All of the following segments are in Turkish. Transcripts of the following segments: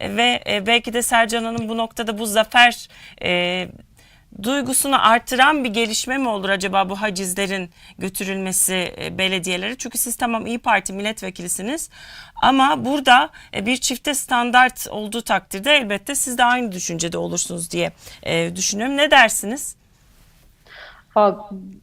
Ve e, belki de Sercan Hanım bu noktada bu zafer e, duygusunu artıran bir gelişme mi olur acaba bu hacizlerin götürülmesi e, belediyelere? Çünkü siz tamam İyi Parti milletvekilisiniz ama burada e, bir çifte standart olduğu takdirde elbette siz de aynı düşüncede olursunuz diye düşünüyorum. Ne dersiniz?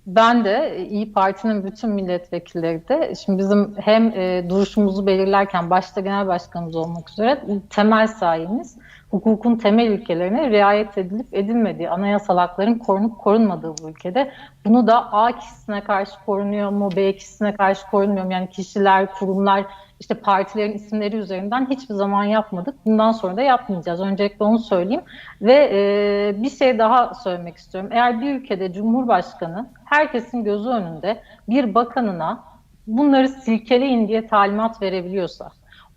Ben de İyi Parti'nin bütün milletvekilleri de şimdi bizim hem e, duruşumuzu belirlerken başta genel başkanımız olmak üzere temel sayemiz hukukun temel ilkelerine riayet edilip edilmediği, anayasal hakların korunup korunmadığı bu ülkede. Bunu da A kişisine karşı korunuyor mu, B kişisine karşı korunmuyor mu? Yani kişiler, kurumlar, işte partilerin isimleri üzerinden hiçbir zaman yapmadık. Bundan sonra da yapmayacağız. Öncelikle onu söyleyeyim. Ve e, bir şey daha söylemek istiyorum. Eğer bir ülkede Cumhurbaşkanı herkesin gözü önünde bir bakanına bunları silkeleyin diye talimat verebiliyorsa,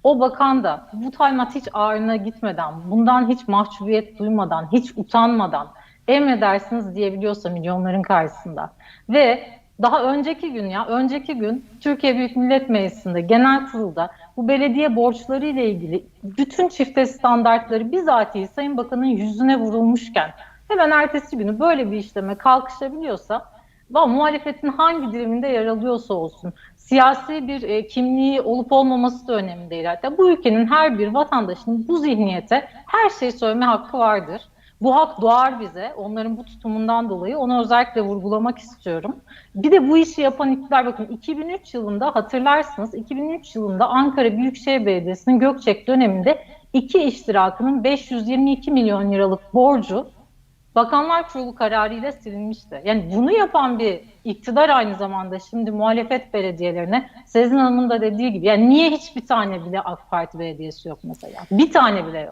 o bakan da bu talimat hiç ağrına gitmeden, bundan hiç mahcubiyet duymadan, hiç utanmadan emredersiniz diyebiliyorsa milyonların karşısında. Ve daha önceki gün ya önceki gün Türkiye Büyük Millet Meclisi'nde genel kurulda bu belediye borçları ile ilgili bütün çifte standartları bizatihi Sayın Bakan'ın yüzüne vurulmuşken hemen ertesi günü böyle bir işleme kalkışabiliyorsa va muhalefetin hangi diliminde yer alıyorsa olsun siyasi bir e, kimliği olup olmaması da önemli değil. Hatta bu ülkenin her bir vatandaşının bu zihniyete her şeyi söyleme hakkı vardır. Bu hak doğar bize. Onların bu tutumundan dolayı onu özellikle vurgulamak istiyorum. Bir de bu işi yapan iktidar bakın 2003 yılında hatırlarsınız 2003 yılında Ankara Büyükşehir Belediyesi'nin Gökçek döneminde iki iştirakının 522 milyon liralık borcu Bakanlar Kurulu kararıyla silinmişti. Yani bunu yapan bir iktidar aynı zamanda şimdi muhalefet belediyelerine Sezin Hanım'ın da dediği gibi yani niye hiçbir tane bile AK Parti belediyesi yok mesela? Bir tane bile yok.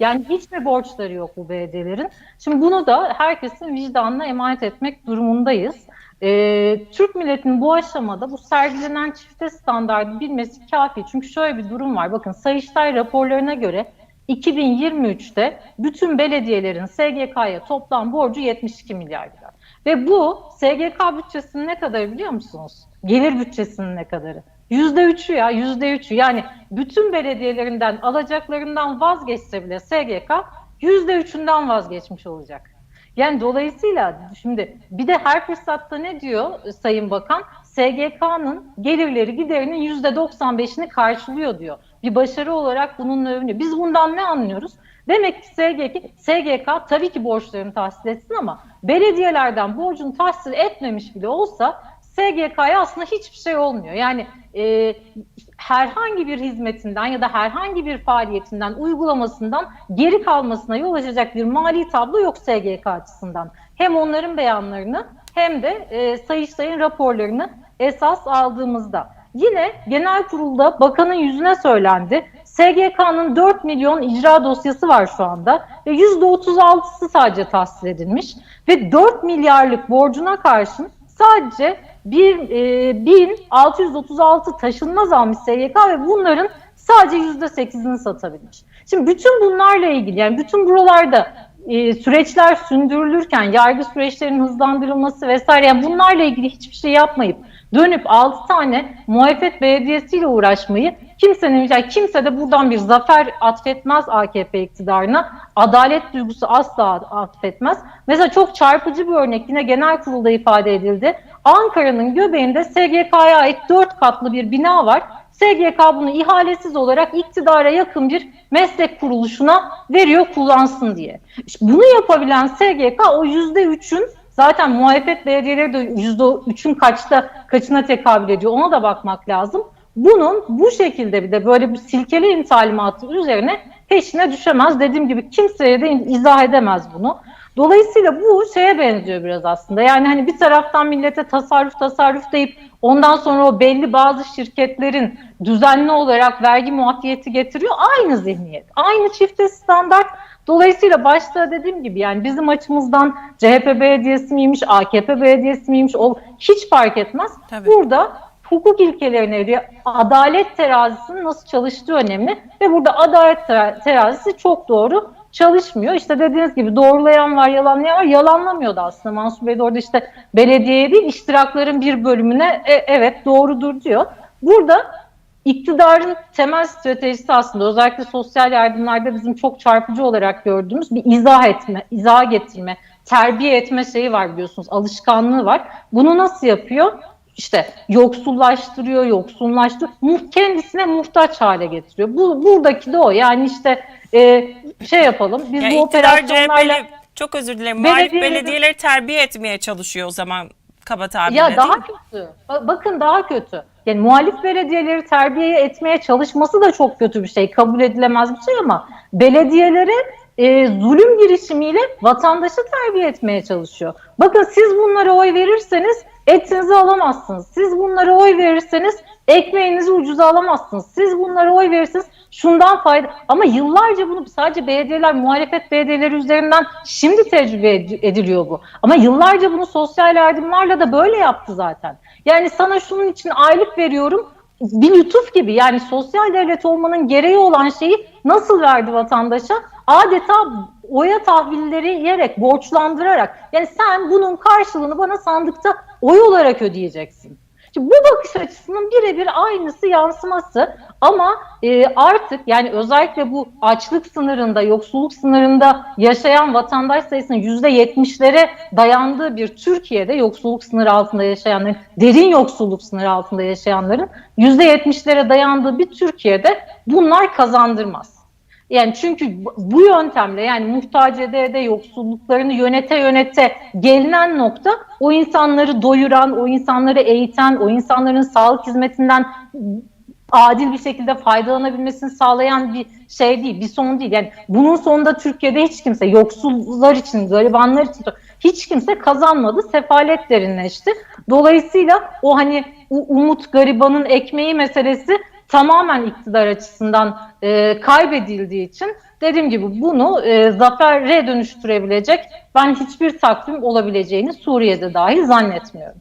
Yani hiç mi borçları yok bu belediyelerin? Şimdi bunu da herkesin vicdanına emanet etmek durumundayız. Ee, Türk milletinin bu aşamada bu sergilenen çifte standartı bilmesi kafi. Çünkü şöyle bir durum var. Bakın Sayıştay raporlarına göre 2023'te bütün belediyelerin SGK'ya toplam borcu 72 milyar lira. Ve bu SGK bütçesinin ne kadar biliyor musunuz? Gelir bütçesinin ne kadarı? %3'ü ya %3'ü yani bütün belediyelerinden alacaklarından vazgeçse bile SGK %3'ünden vazgeçmiş olacak. Yani dolayısıyla şimdi bir de her fırsatta ne diyor Sayın Bakan? SGK'nın gelirleri giderinin %95'ini karşılıyor diyor. Bir başarı olarak bununla övünüyor. Biz bundan ne anlıyoruz? Demek ki SGK, SGK tabii ki borçlarını tahsil etsin ama belediyelerden borcunu tahsil etmemiş bile olsa SGK'ya aslında hiçbir şey olmuyor. Yani e, herhangi bir hizmetinden ya da herhangi bir faaliyetinden, uygulamasından geri kalmasına yol açacak bir mali tablo yok SGK açısından. Hem onların beyanlarını hem de e, Sayıştay'ın raporlarını esas aldığımızda. Yine genel kurulda bakanın yüzüne söylendi. SGK'nın 4 milyon icra dosyası var şu anda ve %36'sı sadece tahsil edilmiş ve 4 milyarlık borcuna karşın sadece 1, e, 1636 taşınmaz almış SGK ve bunların sadece %8'ini satabilmiş. Şimdi bütün bunlarla ilgili yani bütün buralarda e, süreçler sündürülürken yargı süreçlerinin hızlandırılması vesaire yani bunlarla ilgili hiçbir şey yapmayıp dönüp 6 tane muhalefet belediyesiyle uğraşmayı kimsenin yani kimse de buradan bir zafer atfetmez AKP iktidarına. Adalet duygusu asla atfetmez. Mesela çok çarpıcı bir örnek yine genel kurulda ifade edildi. Ankara'nın göbeğinde SGK'ya ait 4 katlı bir bina var. SGK bunu ihalesiz olarak iktidara yakın bir meslek kuruluşuna veriyor kullansın diye. İşte bunu yapabilen SGK o %3'ün zaten muhalefet belediyeleri de %3'ün kaçta kaçına tekabül ediyor ona da bakmak lazım. Bunun bu şekilde bir de böyle bir silkeleyin talimatı üzerine peşine düşemez. Dediğim gibi kimseye de izah edemez bunu. Dolayısıyla bu şeye benziyor biraz aslında. Yani hani bir taraftan millete tasarruf tasarruf deyip ondan sonra o belli bazı şirketlerin düzenli olarak vergi muafiyeti getiriyor. Aynı zihniyet, aynı çifte standart. Dolayısıyla başta dediğim gibi yani bizim açımızdan CHP belediyesi miymiş, AKP belediyesi miymiş o hiç fark etmez. Tabii. Burada hukuk ilkelerine adalet terazisinin nasıl çalıştığı önemli ve burada adalet terazisi çok doğru çalışmıyor. İşte dediğiniz gibi doğrulayan var, yalanlayan var. Yalanlamıyordu aslında Mansur Bey de orada işte belediyeye değil iştirakların bir bölümüne e, evet doğrudur diyor. Burada iktidarın temel stratejisi aslında özellikle sosyal yardımlarda bizim çok çarpıcı olarak gördüğümüz bir izah etme, izah getirme, terbiye etme şeyi var biliyorsunuz, alışkanlığı var. Bunu nasıl yapıyor? İşte yoksullaştırıyor, yoksunlaştırıyor, kendisine muhtaç hale getiriyor. Bu buradaki de o. Yani işte e, şey yapalım, biz Yani bu operasyonlarla... CHP'li çok özür dilerim. Muhalif Belediyeleri- belediyeleri terbiye etmeye çalışıyor o zaman kaba tabirle Ya daha kötü. Ba- Bakın daha kötü. Yani muhalif belediyeleri terbiye etmeye çalışması da çok kötü bir şey. Kabul edilemez bir şey ama belediyelere e, zulüm girişimiyle vatandaşı terbiye etmeye çalışıyor. Bakın siz bunlara oy verirseniz etinizi alamazsınız. Siz bunlara oy verirseniz ekmeğinizi ucuza alamazsınız. Siz bunlara oy verirseniz şundan fayda ama yıllarca bunu sadece belediyeler muhalefet belediyeleri üzerinden şimdi tecrübe ed- ediliyor bu. Ama yıllarca bunu sosyal yardımlarla da böyle yaptı zaten. Yani sana şunun için aylık veriyorum bir lütuf gibi yani sosyal devlet olmanın gereği olan şeyi nasıl verdi vatandaşa? Adeta oya tahvilleri yiyerek, borçlandırarak. Yani sen bunun karşılığını bana sandıkta oy olarak ödeyeceksin. Şimdi bu bakış açısının birebir aynısı yansıması ama e, artık yani özellikle bu açlık sınırında, yoksulluk sınırında yaşayan vatandaş sayısının yüzde yetmişlere dayandığı bir Türkiye'de yoksulluk sınırı altında yaşayanların, derin yoksulluk sınırı altında yaşayanların yüzde yetmişlere dayandığı bir Türkiye'de bunlar kazandırmaz. Yani çünkü bu- yöntemle yani muhtaç ede ede yoksulluklarını yönete yönete gelinen nokta o insanları doyuran, o insanları eğiten, o insanların sağlık hizmetinden adil bir şekilde faydalanabilmesini sağlayan bir şey değil, bir son değil. Yani bunun sonunda Türkiye'de hiç kimse, yoksullar için, garibanlar için hiç kimse kazanmadı, sefalet derinleşti. Dolayısıyla o hani umut garibanın ekmeği meselesi tamamen iktidar açısından e, kaybedildiği için dediğim gibi bunu e, zafere dönüştürebilecek ben hiçbir takvim olabileceğini Suriye'de dahi zannetmiyorum.